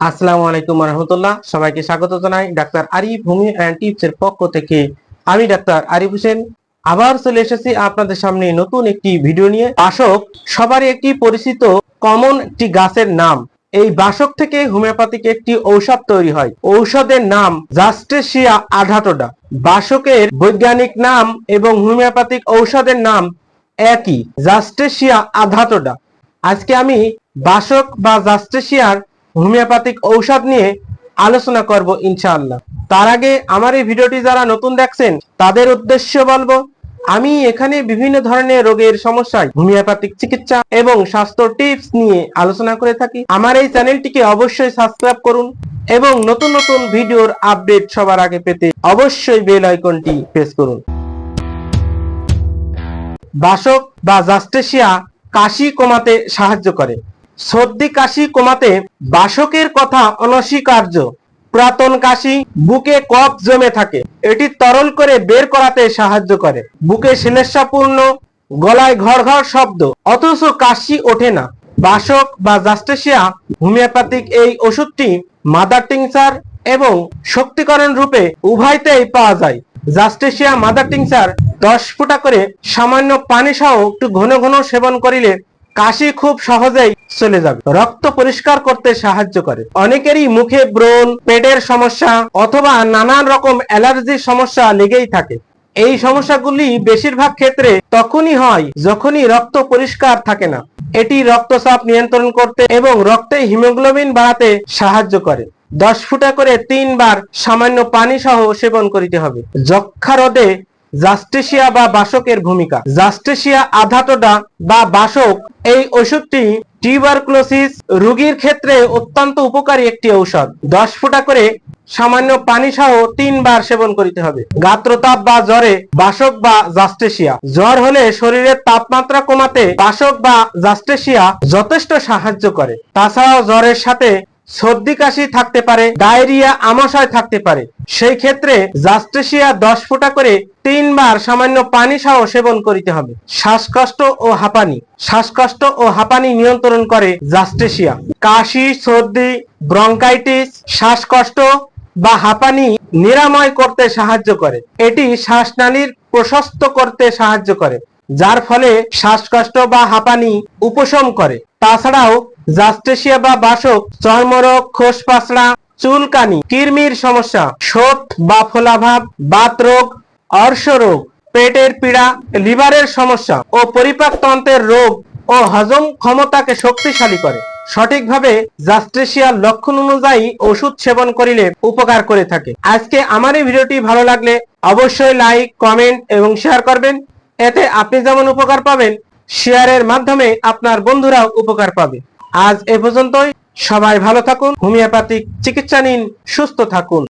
আসসালামু আলাইকুম রহমতুল্লাহ। সবাইকে স্বাগত জানাই doctor Arif homeo and tips এর পক্ষ থেকে। আমি ডাক্তার আরিফ হোসেন। আবার চলে এসেছি আপনাদের সামনে নতুন একটি ভিডিও নিয়ে। বাসক সবারই একটি পরিচিত কমন একটি গাছের নাম। এই বাসক থেকে হোমিওপ্যাথিক একটি ঔষধ তৈরি হয়। ঔষধের নাম জাস্টেসিয়া আধাটোডা বাসকের বৈজ্ঞানিক নাম এবং হোমিওপ্যাথিক ঔষধের নাম একই জাস্টেসিয়া আধাটোডা আজকে আমি বাসক বা জাস্টেসিয়ার হোমিওপ্যাথিক ঔষধ নিয়ে আলোচনা করব ইনশাআল্লাহ। তার আগে আমার এই ভিডিওটি যারা নতুন দেখছেন, তাদের উদ্দেশ্য বলব, আমি এখানে বিভিন্ন ধরনের রোগের সমস্যায় হোমিওপ্যাথিক চিকিৎসা এবং স্বাস্থ্য টিপস নিয়ে আলোচনা করে থাকি। আমার এই চ্যানেলটিকে অবশ্যই সাবস্ক্রাইব করুন এবং নতুন নতুন ভিডিওর আপডেট সবার আগে পেতে অবশ্যই বেল আইকনটি প্রেস করুন। বাসক বা জাস্টেসিয়া কাশি কমাতে সাহায্য করে। সর্দি, কাশি কমাতে বাসকের কথা অনস্বীকার্য। পুরাতন কাশি বুকে কফ জমে থাকে। এটি তরল করে বের করাতে সাহায্য করে। বুকে শিলেশাপূর্ণ গলায় ঘর ঘর শব্দ। অথচ কাশি ওঠে না। বাসক বা জাস্টেসিয়া, হোমিওপ্যাথিক এই ওষুধটি মাদার টিংচার এবং শক্তিকরণ রূপে উভয়তেই পাওয়া যায়। জাস্টেসিয়া মাদার টিংচার দশ ফুটা করে সামান্য পানি সহ একটু ঘন ঘন সেবন করিলে কাশি খুব সহজেই চলে যাবে। রক্ত পরিষ্কার করতে সাহায্য করে। অনেকেরই মুখে ব্রণ, পেটের সমস্যা অথবা নানান রকম অ্যালার্জির সমস্যা লেগেই থাকে। এই সমস্যাগুলি বেশিরভাগ ক্ষেত্রে তখনই হয় যখনই রক্ত পরিষ্কার থাকে না। এটি রক্তচাপ নিয়ন্ত্রণ করতে এবং রক্তে হিমোগ্লোবিন বাড়াতে সাহায্য করে। দশ ফুটা করে তিনবার সামান্য পানি সহ সেবন করিতে হবে। যক্ষা রোধে জাস্টেসিয়া বা বাসকের ভূমিকা। জাস্টেসিয়া আধাটোডা বা বাসক এই ওষুধটি টিউবারকুলোসিস রোগীর ক্ষেত্রে অত্যন্ত উপকারী একটি ঔষধ। দশ ফুটা করে সামান্য পানি সহ তিনবার সেবন করিতে হবে। গাত্রতাপ বা জ্বরে বাসক বা জাস্টেসিয়া। জ্বর হলে শরীরের তাপমাত্রা কমাতে বাসক বা জাস্টেসিয়া যথেষ্ট সাহায্য করে। তাছাড়াও জ্বরের সাথে সর্দি কাশি থাকতে পারে, ডায়রিয়া আমাশয় থাকতে পারে। সেই ক্ষেত্রে জাস্টেসিয়া দশ ফোঁটা করে তিনবার সামান্য পানি সহ সেবন করিতে হবে। শ্বাসকষ্ট ও হাঁপানি। শ্বাসকষ্ট ও হাঁপানি নিয়ন্ত্রণ করে জাস্টেসিয়া। কাশি, সর্দি, ব্রঙ্কাইটিস, শ্বাসকষ্ট বা হাঁপানি নিরাময় করতে সাহায্য করে। এটি শ্বাসনালীর প্রশস্ত করতে সাহায্য করে, যার ফলে শ্বাসকষ্ট বা হাঁপানি উপশম করে। তাছাড়াও জাস্টেসিয়া বা বাসক চর্মরোগ খোসপাসড়া, চুলকানি, কিরমির সমস্যা শোথ বা ফোলাভাব বাত রোগ অর্শ রোগ পেটের পীড়া, লিভারের সমস্যা ও পরিপাকতন্ত্রের রোগ ও হজম ক্ষমতাকে শক্তিশালী করে। সঠিকভাবে জাস্টেসিয়ার লক্ষণ অনুযায়ী ওষুধ সেবন করিলে উপকার করে থাকে। আজকে আমার এই ভিডিওটি ভালো লাগলে অবশ্যই লাইক, কমেন্ট এবং শেয়ার করবেন। এতে আপনি যেমন উপকার পাবেন, শেয়ারের মাধ্যমে আপনার বন্ধুরাও উপকার পাবে। আজ এ পর্যন্তই। সবাই ভালো থাকুন হোমিওপ্যাথিক চিকিৎসা নিন সুস্থ থাকুন।